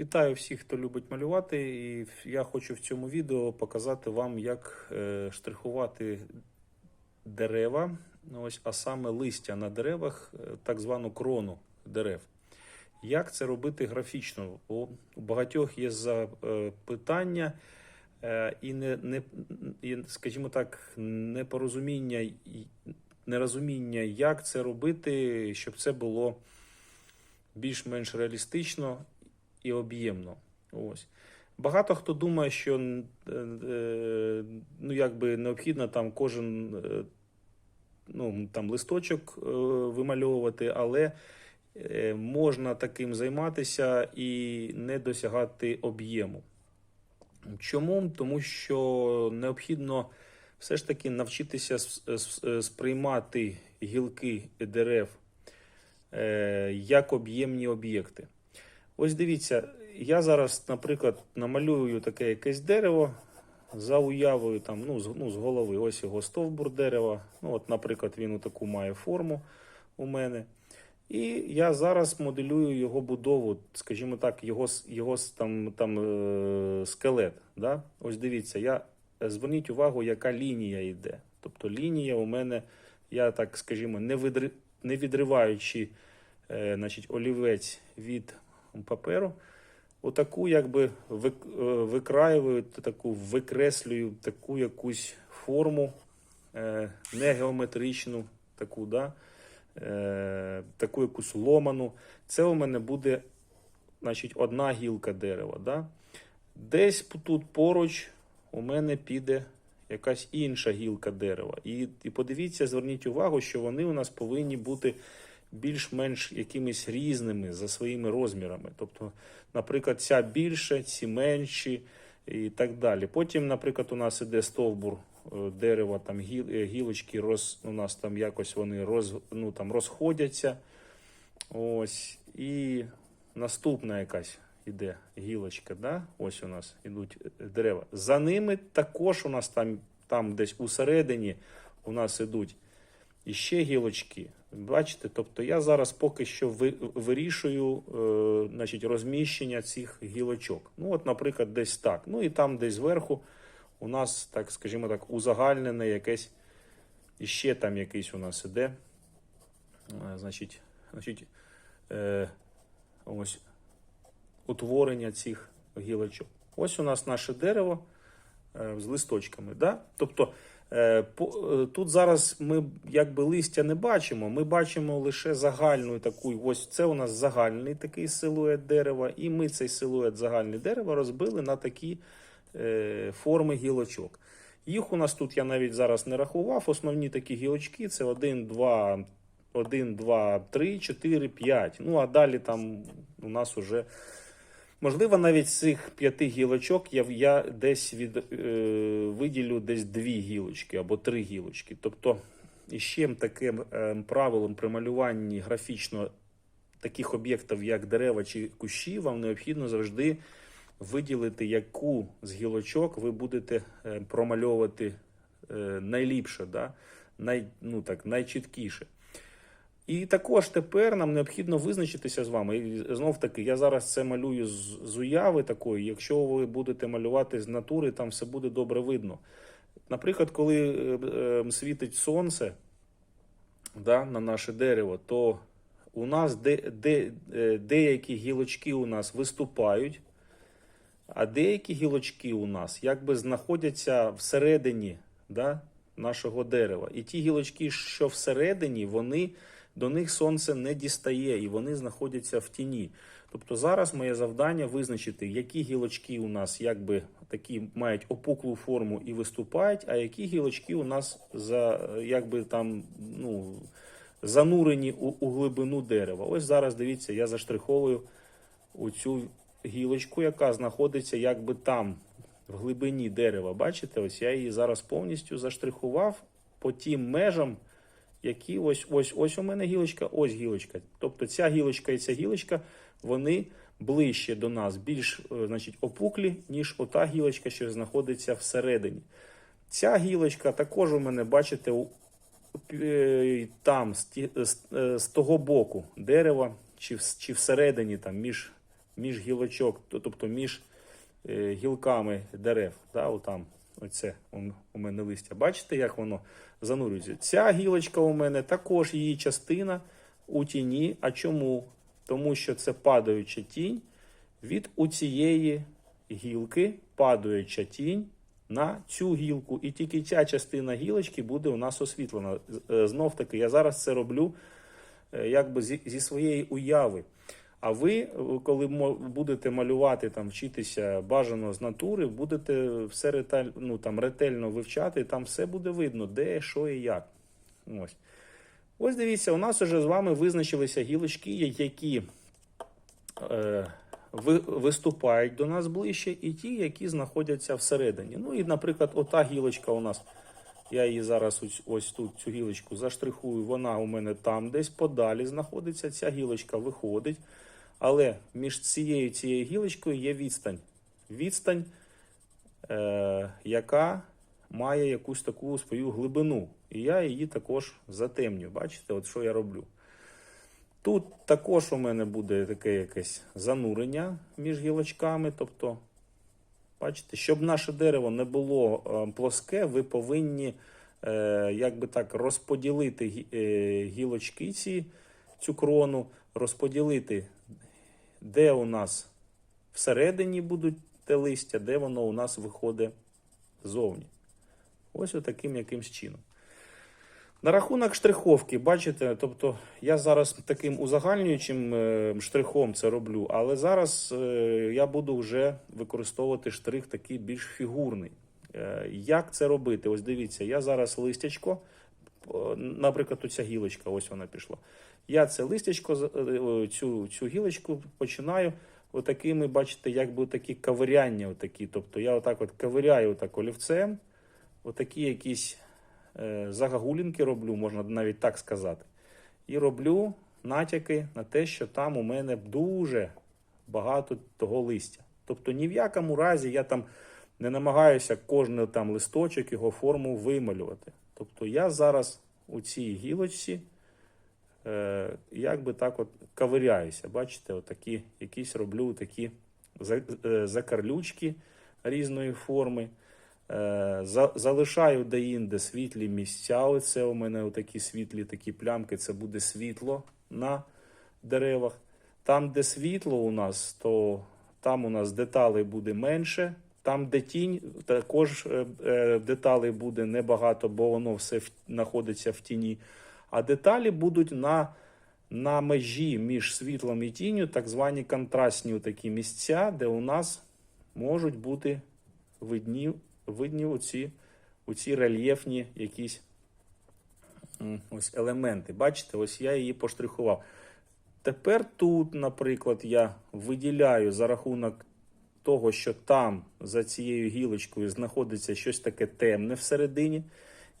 Вітаю всіх, хто любить малювати, і я хочу в цьому відео показати вам, як е, штрихувати дерева, ось, а саме листя на деревах, е, так звану крону дерев. Як це робити графічно? У багатьох є запитання е, і, не, не, скажімо так, непорозуміння, нерозуміння, як це робити, щоб це було більш-менш реалістично і об'ємно. Ось. Багато хто думає, що е, е, ну, якби необхідно там кожен е, ну, там, листочок вимальовувати, але можна таким займатися і не досягати об'єму. Чому? Тому що необхідно все ж таки навчитися сприймати гілки дерев як об'ємні об'єкти. Ось дивіться, я зараз, наприклад, намалюю таке якесь дерево за уявою там, ну, з, ну, з голови. Ось його стовбур дерева. Ну, от, наприклад, він таку має форму у мене. І я зараз моделюю його будову, скажімо так, його, його там, там, е, скелет. Да? Ось дивіться, я, е, зверніть увагу, яка лінія йде. Тобто лінія у мене, я так скажімо, не, видри, не відриваючи е, значить, олівець від паперу, отаку якби е, таку викреслюю таку якусь форму е, не геометричну, таку, да, е, таку якусь ломану. Це у мене буде значить, одна гілка дерева. Да? Десь тут поруч у мене піде якась інша гілка дерева. І, і подивіться, зверніть увагу, що вони у нас повинні бути більш-менш якимись різними за своїми розмірами. Тобто, наприклад, ця більше, ці менші і так далі. Потім, наприклад, у нас іде стовбур е, дерева, там гі- е, гілочки роз, у нас там якось вони роз, ну, там розходяться. Ось. І наступна якась іде гілочка. Да? Ось у нас ідуть е, дерева. За ними також у нас там, там десь усередині у нас ідуть іще гілочки. Бачите, тобто я зараз поки що ви- вирішую е, значить, розміщення цих гілочок. Ну, от, наприклад, десь так. Ну і там десь зверху у нас, так скажімо так, узагальнене якесь, іще там якийсь у нас іде. Е, Значить, значить е, ось утворення цих гілочок. Ось у нас наше дерево е, з листочками. Да? Тобто тут зараз ми якби листя не бачимо, ми бачимо лише загальну таку. Ось це у нас загальний такий силует дерева, і ми цей силует загальний дерева розбили на такі е, форми гілочок. Їх у нас тут я навіть зараз не рахував. Основні такі гілочки це 1, 2, 1, 2, 3, 4, 5. Ну а далі там у нас уже. Можливо, навіть з цих п'яти гілочок я, я десь від, е, виділю десь дві гілочки або три гілочки. Тобто, іще таким е, правилом при малюванні графічно таких об'єктів, як дерева чи кущі, вам необхідно завжди виділити, яку з гілочок ви будете е, промальовувати е, найліпше, да? Най, ну, так, найчіткіше. І також тепер нам необхідно визначитися з вами. І знов таки, я зараз це малюю з, з уяви такої. Якщо ви будете малювати з натури, там все буде добре видно. Наприклад, коли е, е, світить сонце да, на наше дерево, то у нас де, де, е, деякі гілочки у нас виступають, а деякі гілочки у нас якби знаходяться всередині да, нашого дерева. І ті гілочки, що всередині, вони до них сонце не дістає і вони знаходяться в тіні. Тобто зараз моє завдання визначити, які гілочки у нас якби такі мають опуклу форму і виступають, а які гілочки у нас за якби там ну занурені у, у глибину дерева. Ось зараз дивіться, я заштриховую оцю гілочку, яка знаходиться якби там, в глибині дерева. Бачите, ось я її зараз повністю заштрихував по тим межам, які ось ось ось у мене гілочка, ось гілочка. Тобто ця гілочка і ця гілочка, вони ближче до нас, більш е, значить, опуклі, ніж ота гілочка, що знаходиться всередині. Ця гілочка також у мене, бачите, е, там, е, з того боку дерева, чи, чи всередині, там, між між гілочок, тобто між гілками дерев. Да, отам, оце у мене листя. Бачите, як воно занурюється? Ця гілочка у мене також її частина у тіні. А чому? Тому що це падаюча тінь від у цієї гілки, падаюча тінь на цю гілку. І тільки ця частина гілочки буде у нас освітлена. Знов таки, я зараз це роблю е, якби зі своєї уяви. А ви, е, коли будете малювати, там, вчитися бажано з натури, будете все ретель, ну, там, ретельно вивчати, там все буде видно, де, що і як. Ось. Ось дивіться, у нас вже з вами визначилися гілочки, які е, виступають до нас ближче, і ті, які знаходяться всередині. Ну і, наприклад, ота гілочка у нас. Я її зараз ось, ось тут цю гілочку заштрихую. Вона у мене там десь подалі знаходиться. Ця гілочка виходить. Але між цією цією гілочкою є відстань. Відстань, е, яка має якусь таку свою глибину. І я її також затемню. Бачите, от що я роблю. Тут також у мене буде таке якесь занурення між гілочками. Тобто, бачите, щоб наше дерево не було е, плоске, ви повинні е, як би так розподілити е, гілочки ці, цю крону, розподілити, де у нас всередині будуть те листя, де воно у нас виходить зовні. Ось отаким якимсь чином. На рахунок штриховки, бачите, тобто я зараз таким узагальнюючим е, штрихом це роблю, але зараз е, я буду вже використовувати штрих такий більш фігурний. Е, Як це робити? Ось дивіться, я зараз листячко, наприклад, оця гілочка, ось вона пішла. Я це листячко, е, цю, цю гілочку починаю отакими, бачите, якби такі кавиряння, отакі. Тобто я отак от ковиряю отак олівцем, отакі якісь е, загагулінки роблю, можна навіть так сказати. І роблю натяки на те, що там у мене дуже багато того листя. Тобто ні в якому разі я там не намагаюся кожен там листочок, його форму вималювати. Тобто я зараз у цій гілочці е, як так от ковиряюся. Бачите, отакі якісь роблю такі е, закарлючки різної форми. Е, за- залишаю деінде світлі місця. Оце у мене такі світлі такі плямки, це буде світло на деревах. Там, де світло у нас, то там у нас деталей буде менше. Там, де тінь, також е, е, деталей буде небагато, бо воно все знаходиться в тіні. А деталі будуть на, на межі між світлом і тінню, так звані контрастні такі місця, де у нас можуть бути видні, видні оці, оці рельєфні якісь ось елементи. Бачите, ось я її поштрихував. Тепер тут, наприклад, я виділяю за рахунок того, що там за цією гілочкою знаходиться щось таке темне всередині.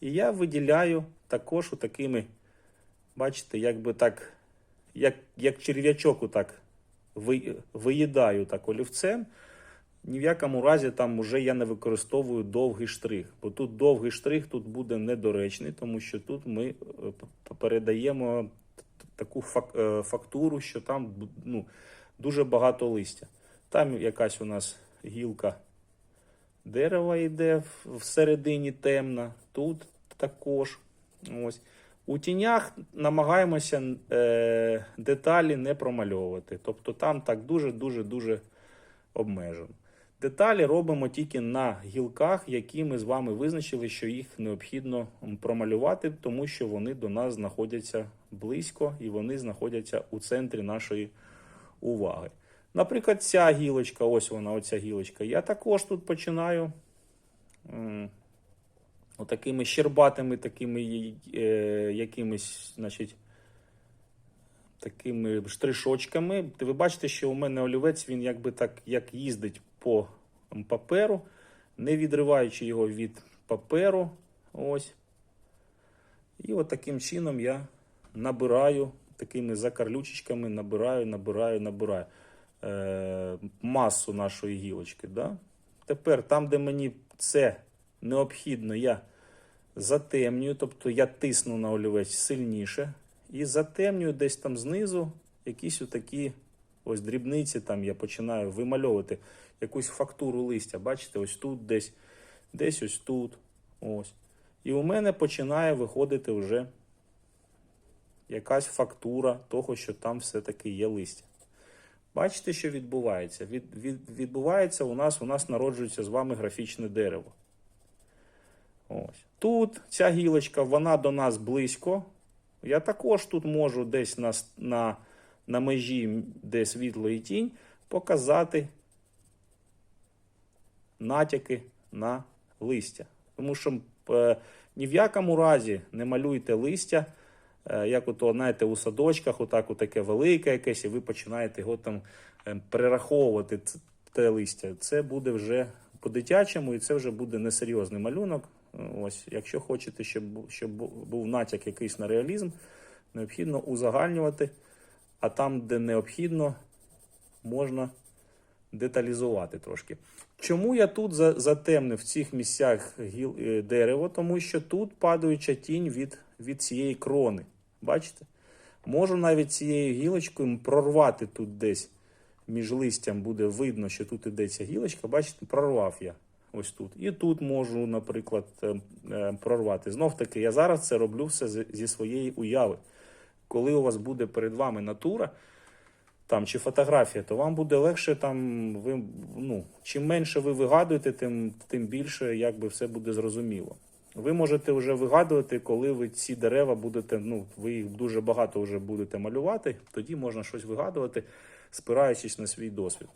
І я виділяю також такими, бачите, якби так, як, як черв'ячок отак ви- виїдаю так олівцем. Ні в якому разі там уже я не використовую довгий штрих, бо тут довгий штрих тут буде недоречний, тому що тут ми е, передаємо таку е, фактуру, що там ну, дуже багато листя. Там якась у нас гілка дерева йде всередині темна, тут також. Ось. У тінях намагаємося е, деталі не промальовувати. Тобто там так дуже-дуже-дуже обмежено. Деталі робимо тільки на гілках, які ми з вами визначили, що їх необхідно промалювати, тому що вони до нас знаходяться близько і вони знаходяться у центрі нашої уваги. Наприклад, ця гілочка, ось вона, оця гілочка. Я також тут починаю отакими щербатими, такими е, якимись, значить, такими штришочками. Ви бачите, що у мене олівець, він якби так як їздить по паперу, не відриваючи його від паперу. Ось. І от таким чином я набираю такими закарлючечками, набираю, набираю, набираю е, масу нашої гілочки. Да? Тепер там, де мені це необхідно, я затемнюю, тобто я тисну на олівець сильніше і затемнюю десь там знизу якісь отакі ось дрібниці, там я починаю вимальовувати якусь фактуру листя. Бачите, ось тут десь, десь ось тут. Ось. І у мене починає виходити вже якась фактура того, що там все-таки є листя. Бачите, що відбувається? Від, від, відбувається у нас, у нас народжується з вами графічне дерево. Ось. Тут ця гілочка, вона до нас близько. Я також тут можу десь на, на, на межі, де світло і тінь, показати натяки на листя. Тому що е, ні в якому разі не малюйте листя, як ото, знаєте, у садочках, отак, таке велике якесь, і ви починаєте його там е, перераховувати, те листя. Це буде вже по-дитячому, і це вже буде несерйозний малюнок. Ось, якщо хочете, щоб, щоб був натяк якийсь на реалізм, необхідно узагальнювати, а там, де необхідно, можна деталізувати трошки. Чому я тут затемнив в цих місцях е, дерево? Тому що тут падаюча тінь від, від цієї крони. Бачите? Можу навіть цією гілочкою прорвати тут десь між листям буде видно, що тут іде ця гілочка. Бачите, прорвав я ось тут. І тут можу, наприклад, е, е, прорвати. Знов таки, я зараз це роблю все зі своєї уяви. Коли у вас буде перед вами натура, там чи фотографія, то вам буде легше там. Ви ну чим менше ви вигадуєте, тим, тим більше якби все буде зрозуміло. Ви можете вже вигадувати, коли ви ці дерева будете. Ну ви їх дуже багато вже будете малювати. Тоді можна щось вигадувати, спираючись на свій досвід.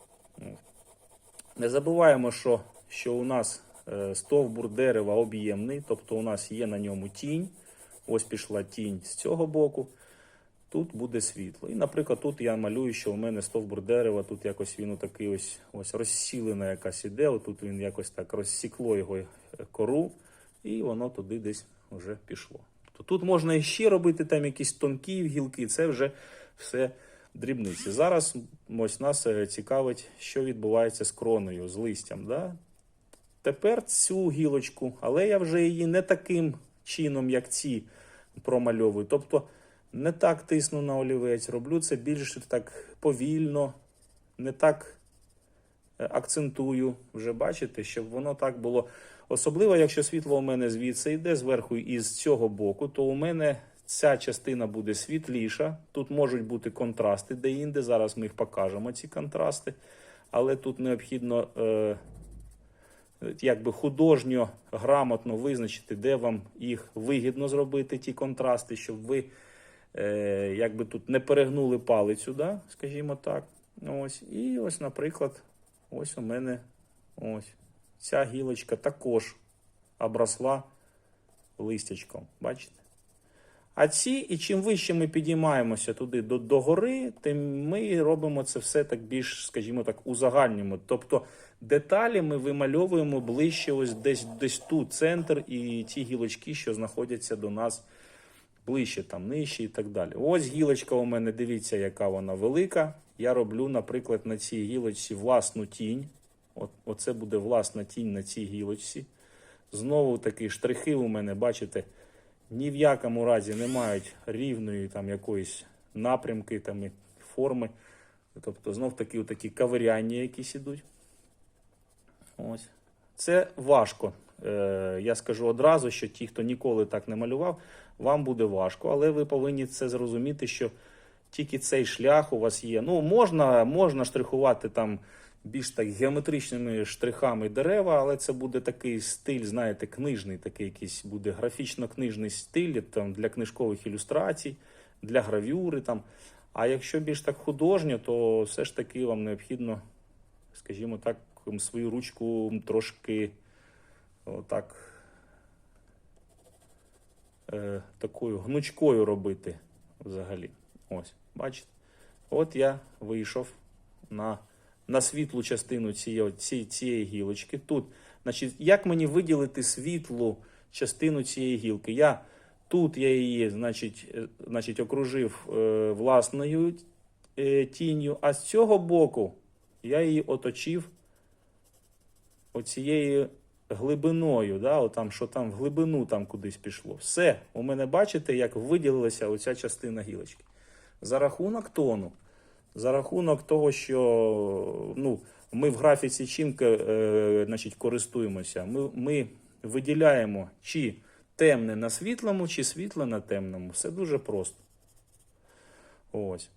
Не забуваємо, що, що у нас е, стовбур дерева об'ємний, тобто у нас є на ньому тінь. Ось пішла тінь з цього боку тут буде світло. І, наприклад, тут я малюю, що у мене стовбур дерева, тут якось він такий ось ось розсілена якась іде, отут він якось так розсікло його е, кору, і воно туди десь вже пішло. То тут можна іще робити там якісь тонкі гілки, це вже все дрібниці. Зараз ось нас е, цікавить, що відбувається з кроною, з листям. Да? Тепер цю гілочку, але я вже її не таким чином, як ці промальовую. Тобто не так тисну на олівець, роблю це більш так повільно, не так е, акцентую, вже бачите, щоб воно так було. Особливо, якщо світло у мене звідси йде зверху і з цього боку, то у мене ця частина буде світліша. Тут можуть бути контрасти де-інде. Зараз ми їх покажемо, ці контрасти. Але тут необхідно е, якби художньо грамотно визначити, де вам їх вигідно зробити, ті контрасти, щоб ви е, якби тут не перегнули палицю, да, скажімо так. Ось. І ось, наприклад, ось у мене ось ця гілочка також обросла листячком. Бачите? А ці, і чим вище ми підіймаємося туди до, до гори, тим ми робимо це все так більш, скажімо так, узагальнюємо. Тобто деталі ми вимальовуємо ближче, ось десь десь тут центр, і ті гілочки, що знаходяться до нас ближче, там нижче і так далі. Ось гілочка у мене, дивіться, яка вона велика. Я роблю, наприклад, на цій гілочці власну тінь. Оце буде власна тінь на цій гілочці. Знову таки штрихи у мене, бачите, ні в якому разі не мають рівної там якоїсь напрямки, там форми. Тобто, знов таки такі каверяння якісь ідуть. Ось. Це важко. Е, я скажу одразу, що ті, хто ніколи так не малював, вам буде важко, але ви повинні це зрозуміти, що тільки цей шлях у вас є. Ну, можна, можна штрихувати там більш так геометричними штрихами дерева, але це буде такий стиль, знаєте, книжний, такий якийсь буде графічно-книжний стиль там, для книжкових ілюстрацій, для гравюри. Там. А якщо більш так художньо, то все ж таки вам необхідно, скажімо так, свою ручку трошки отак е, такою гнучкою робити взагалі. Ось, бачите? От я вийшов на, на світлу частину цієї, цієї, гілочки. Тут, значить, як мені виділити світлу частину цієї гілки? Я тут я її, значить, е, значить окружив е, власною е, тінню, а з цього боку я її оточив оцією глибиною, да, отам, що там в глибину там кудись пішло. Все, у мене бачите, як виділилася оця частина гілочки. За рахунок тону За рахунок того, що ну, ми в графіці чим е, значить, користуємося, ми, ми виділяємо чи темне на світлому, чи світле на темному. Все дуже просто. Ось.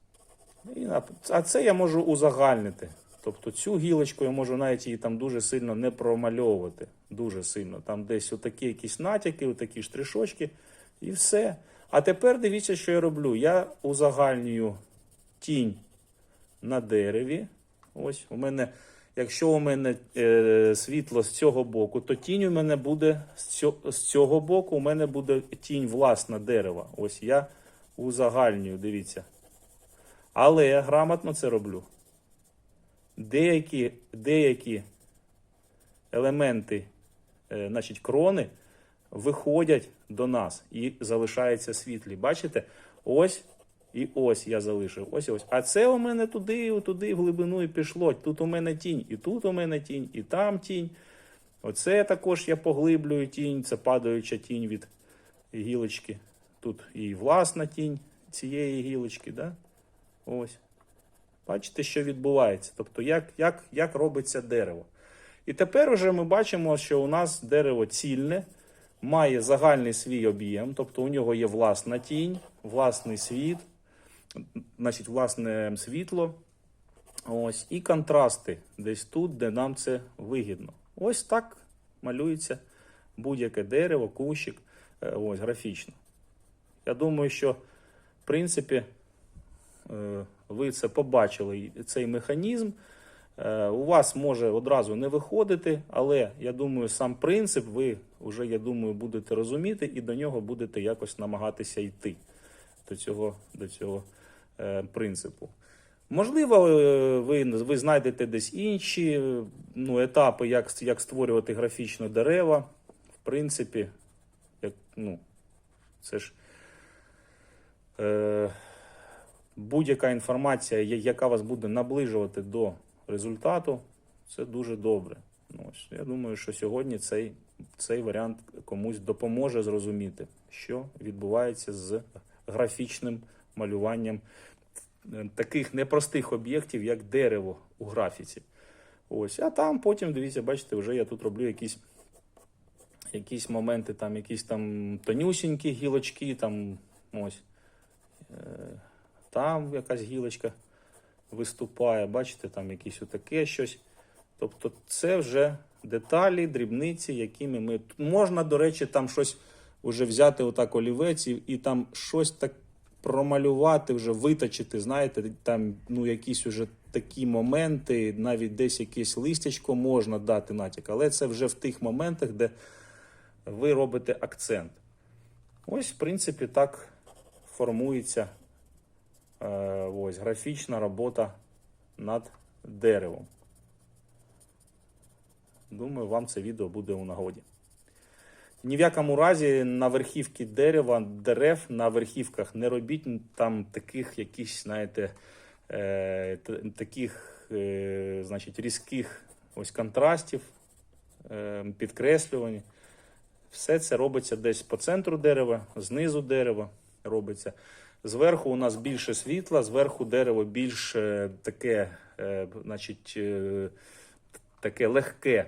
І, а це я можу узагальнити. Тобто цю гілочку я можу навіть її там дуже сильно не промальовувати. Дуже сильно. Там десь отакі якісь натяки, отакі штришочки, і все. А тепер дивіться, що я роблю. Я узагальнюю тінь на дереві. Ось у мене, якщо у мене е, світло з цього боку, то тінь у мене буде з цього, з цього боку, у мене буде тінь власна дерева. Ось я узагальнюю, дивіться. Але я грамотно це роблю. Деякі, деякі елементи, е, значить, крони виходять до нас і залишаються світлі. Бачите? Ось і ось я залишив. Ось ось. А це у мене туди, туди, в глибину і пішло. Тут у мене тінь, і тут у мене тінь, і там тінь. Оце також я поглиблюю тінь, це падаюча тінь від гілочки. Тут і власна тінь цієї гілочки. Да? Ось. Бачите, що відбувається. Тобто, як, як, як робиться дерево. І тепер вже ми бачимо, що у нас дерево цільне, має загальний свій об'єм, тобто у нього є власна тінь, власний світ, значить, власне світло. Ось, і контрасти десь тут, де нам це вигідно. Ось так малюється будь-яке дерево, кущик, е, ось графічно. Я думаю, що в принципі е, ви це побачили, цей механізм. Е, У вас може одразу не виходити, але я думаю, сам принцип ви вже, я думаю, будете розуміти і до нього будете якось намагатися йти до цього, до цього принципу. Можливо, е, ви, ви знайдете десь інші е, ну, етапи, як, як створювати графічно дерева. В принципі, як, ну, це ж. Е, будь-яка інформація, яка вас буде наближувати до результату, це дуже добре. Ну, ось, я думаю, що сьогодні цей, цей варіант комусь допоможе зрозуміти, що відбувається з графічним малюванням е, таких непростих об'єктів, як дерево у графіці. Ось, а там потім, дивіться, бачите, вже я тут роблю якісь, якісь моменти, там, якісь там тонюсінькі гілочки, там ось. Е, там якась гілочка виступає, бачите, там якесь отаке щось. Тобто це вже деталі, дрібниці, якими ми. Можна, до речі, там щось вже взяти отак олівець і, і там щось так промалювати, вже виточити, знаєте, там ну, якісь уже такі моменти, навіть десь якесь листячко можна дати натяк, але це вже в тих моментах, де ви робите акцент. Ось, в принципі, так формується е, ось, графічна робота над деревом. Думаю, вам це відео буде у нагоді. Ні в якому разі на верхівці дерева, дерев на верхівках не робіть там таких якісь, знаєте, е, таких, е, значить, різких ось контрастів, е, підкреслювань. Все це робиться десь по центру дерева, знизу дерева робиться. Зверху у нас більше світла, зверху дерево більш таке, е, значить, е, таке легке,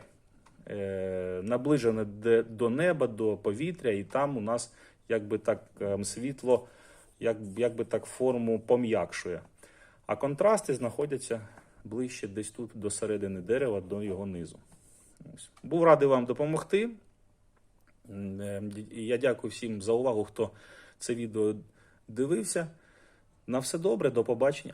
наближене до неба, до повітря, і там у нас якби так е, світло, як, якби так форму пом'якшує. А контрасти знаходяться ближче десь тут до середини дерева, до його низу. Ось. Був радий вам допомогти. Е, Я дякую всім за увагу, хто це відео дивився. На все добре, до побачення.